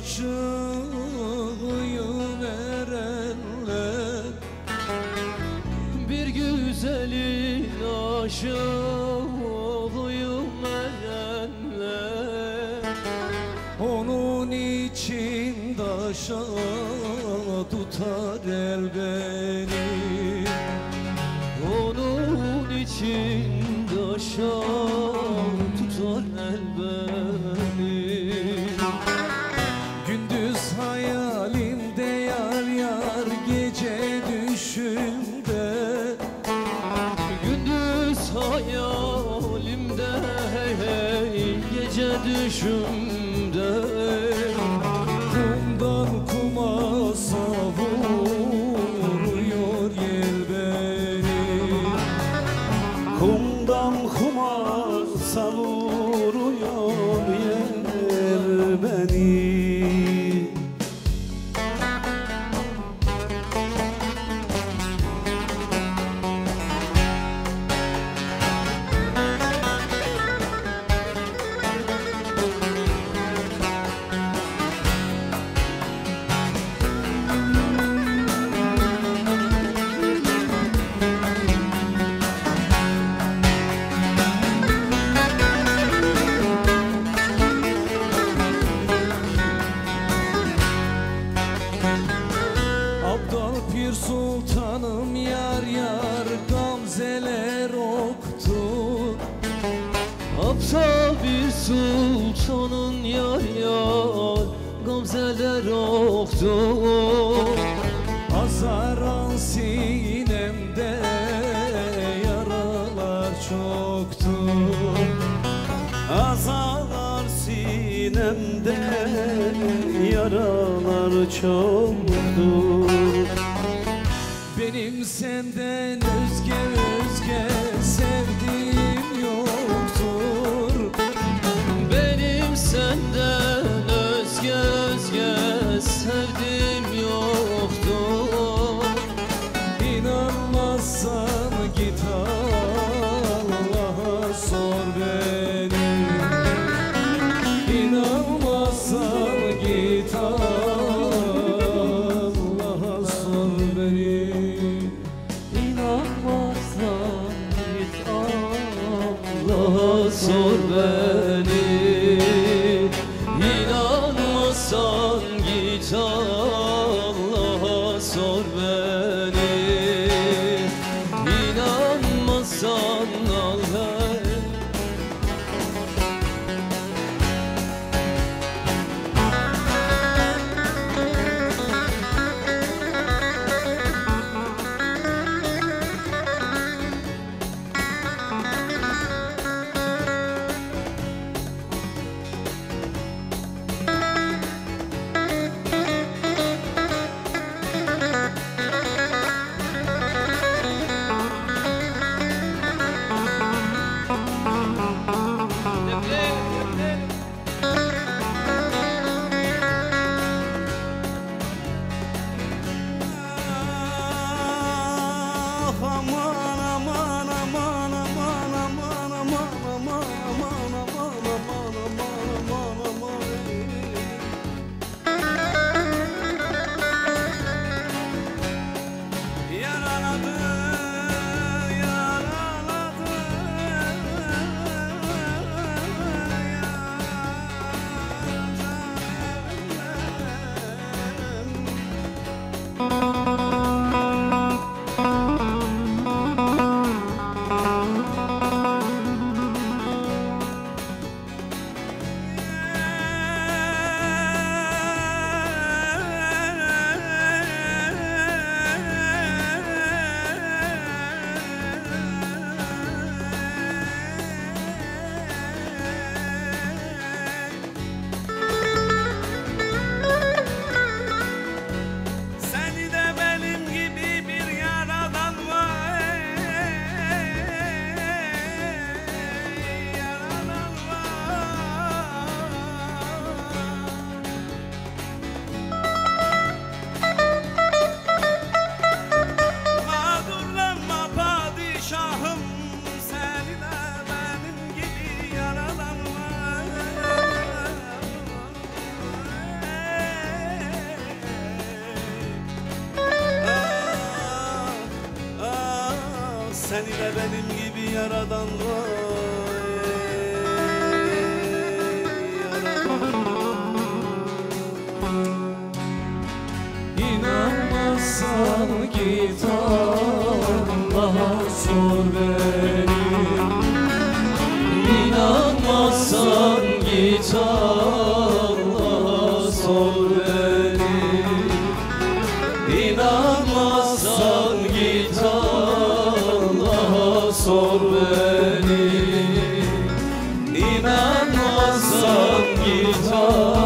aşığıyım erenler Bir güzelin aşığıyım erenler Onun için daşa tutar el beni Gündüz hayalimde yar yar gece düşümde Gündüz hayalimde hey hey Gece düşümde Kumdan kuma savuruyor yel beni. Kumdan kuma savuruyor Pir Sultanım yar yar gamzeler oktu. Aptal bir sultanın yar yar Gamzeler oktu. Azaran sinemde yaralar çoktu. Azaran sinemde yaralar çoktu Senden özge özge sevdiğim sor Seni de benim gibi yaradan var İnanmazsan git Allah'a sor beni. İnanmazsan git Allah'a beni İnanmazsan git Allah'a